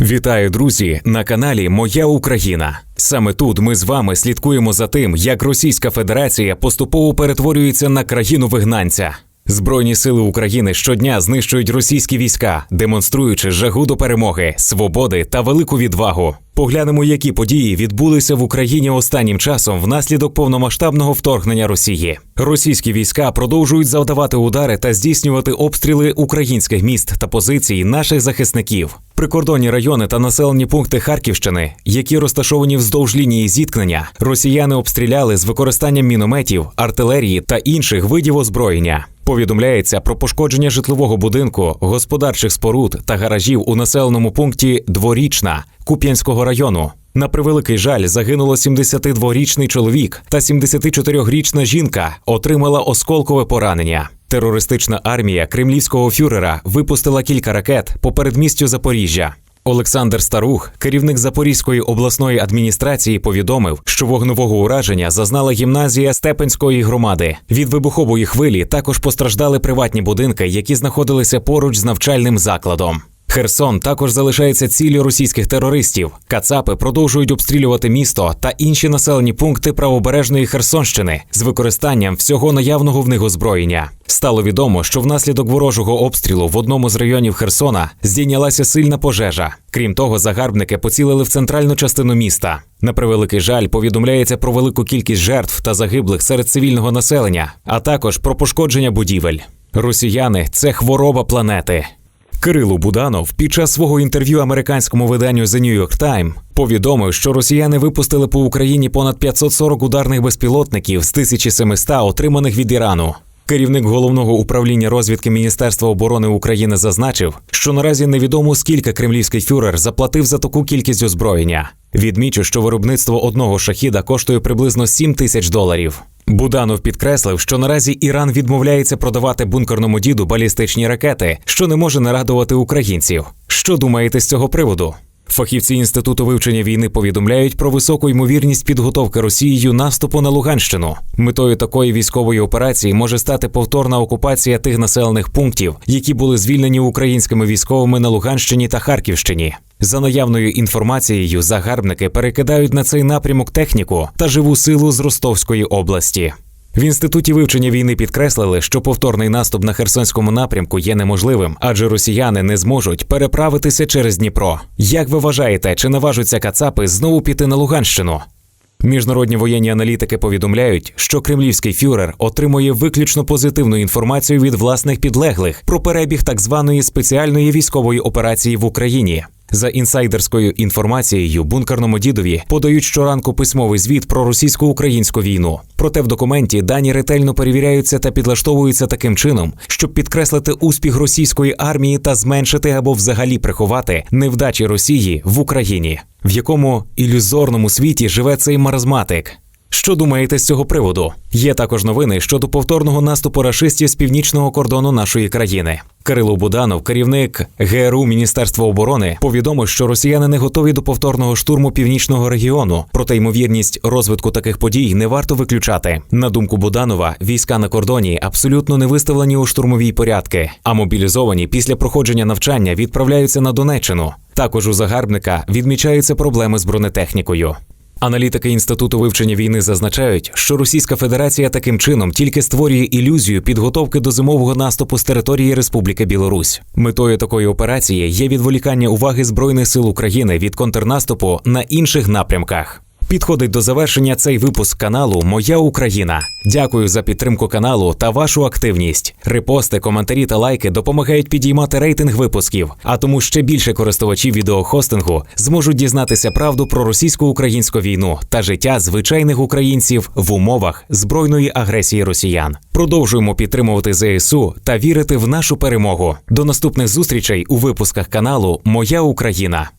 Вітаю, друзі, на каналі Моя Україна. Саме тут ми з вами слідкуємо за тим, як Російська Федерація поступово перетворюється на країну вигнанця. Збройні сили України щодня знищують російські війська, демонструючи жагу до перемоги, свободи та велику відвагу. Поглянемо, які події відбулися в Україні останнім часом внаслідок повномасштабного вторгнення Росії. Російські війська продовжують завдавати удари та здійснювати обстріли українських міст та позицій наших захисників. Прикордонні райони та населені пункти Харківщини, які розташовані вздовж лінії зіткнення, росіяни обстріляли з використанням мінометів, артилерії та інших видів озброєння. Повідомляється про пошкодження житлового будинку, господарчих споруд та гаражів у населеному пункті Дворічна Куп'янського району. На превеликий жаль, загинуло 72-річний чоловік та 74-річна жінка отримала осколкове поранення. Терористична армія кремлівського фюрера випустила кілька ракет по передмістю Запоріжжя. Олександр Старух, керівник Запорізької обласної адміністрації, повідомив, що вогневого ураження зазнала гімназія Степенської громади. Від вибухової хвилі також постраждали приватні будинки, які знаходилися поруч з навчальним закладом. Херсон також залишається ціллю російських терористів. Кацапи продовжують обстрілювати місто та інші населені пункти правобережної Херсонщини з використанням всього наявного в них озброєння. Стало відомо, що внаслідок ворожого обстрілу в одному з районів Херсона здійнялася сильна пожежа. Крім того, загарбники поцілили в центральну частину міста. На превеликий жаль, повідомляється про велику кількість жертв та загиблих серед цивільного населення, а також про пошкодження будівель. Росіяни це хвороба планети. Кирило Буданов під час свого інтерв'ю американському виданню The New York Times повідомив, що росіяни випустили по Україні понад 540 ударних безпілотників з 1700 отриманих від Ірану. Керівник головного управління розвідки Міністерства оборони України зазначив, що наразі невідомо скільки кремлівський фюрер заплатив за таку кількість озброєння. Відмічу, що виробництво одного шахіда коштує приблизно 7 тисяч доларів. Буданов підкреслив, що наразі Іран відмовляється продавати бункерному діду балістичні ракети, що не може нарадувати українців. Що думаєте з цього приводу? Фахівці інституту вивчення війни повідомляють про високу ймовірність підготовки Росією наступу на Луганщину. Метою такої військової операції може стати повторна окупація тих населених пунктів, які були звільнені українськими військовими на Луганщині та Харківщині. За наявною інформацією, загарбники перекидають на цей напрямок техніку та живу силу з Ростовської області. В інституті вивчення війни підкреслили, що повторний наступ на Херсонському напрямку є неможливим, адже росіяни не зможуть переправитися через Дніпро. Як ви вважаєте, чи наважуться Кацапи знову піти на Луганщину? Міжнародні воєнні аналітики повідомляють, що кремлівський фюрер отримує виключно позитивну інформацію від власних підлеглих про перебіг так званої спеціальної військової операції в Україні. За інсайдерською інформацією, бункерному дідові подають щоранку письмовий звіт про російсько-українську війну. Проте в документі дані ретельно перевіряються та підлаштовуються таким чином, щоб підкреслити успіх російської армії та зменшити або взагалі приховати невдачі Росії в Україні, в якому ілюзорному світі живе цей маразматик. Що думаєте з цього приводу? Є також новини щодо повторного наступу рашистів з північного кордону нашої країни. Кирило Буданов, керівник ГРУ Міністерства оборони, повідомив, що росіяни не готові до повторного штурму північного регіону. Проте ймовірність розвитку таких подій не варто виключати. На думку Буданова, війська на кордоні абсолютно не виставлені у штурмовій порядки, а мобілізовані після проходження навчання відправляються на Донеччину. Також у загарбника відмічаються проблеми з бронетехнікою. Аналітики інституту вивчення війни зазначають, що Російська Федерація таким чином тільки створює ілюзію підготовки до зимового наступу з території Республіки Білорусь. Метою такої операції є відволікання уваги збройних сил України від контрнаступу на інших напрямках. Підходить до завершення цей випуск каналу Моя Україна. Дякую за підтримку каналу та вашу активність. Репости, коментарі та лайки допомагають підіймати рейтинг випусків, а тому ще більше користувачів відеохостингу зможуть дізнатися правду про російсько-українську війну та життя звичайних українців в умовах збройної агресії росіян. Продовжуємо підтримувати ЗСУ та вірити в нашу перемогу. До наступних зустрічей у випусках каналу Моя Україна.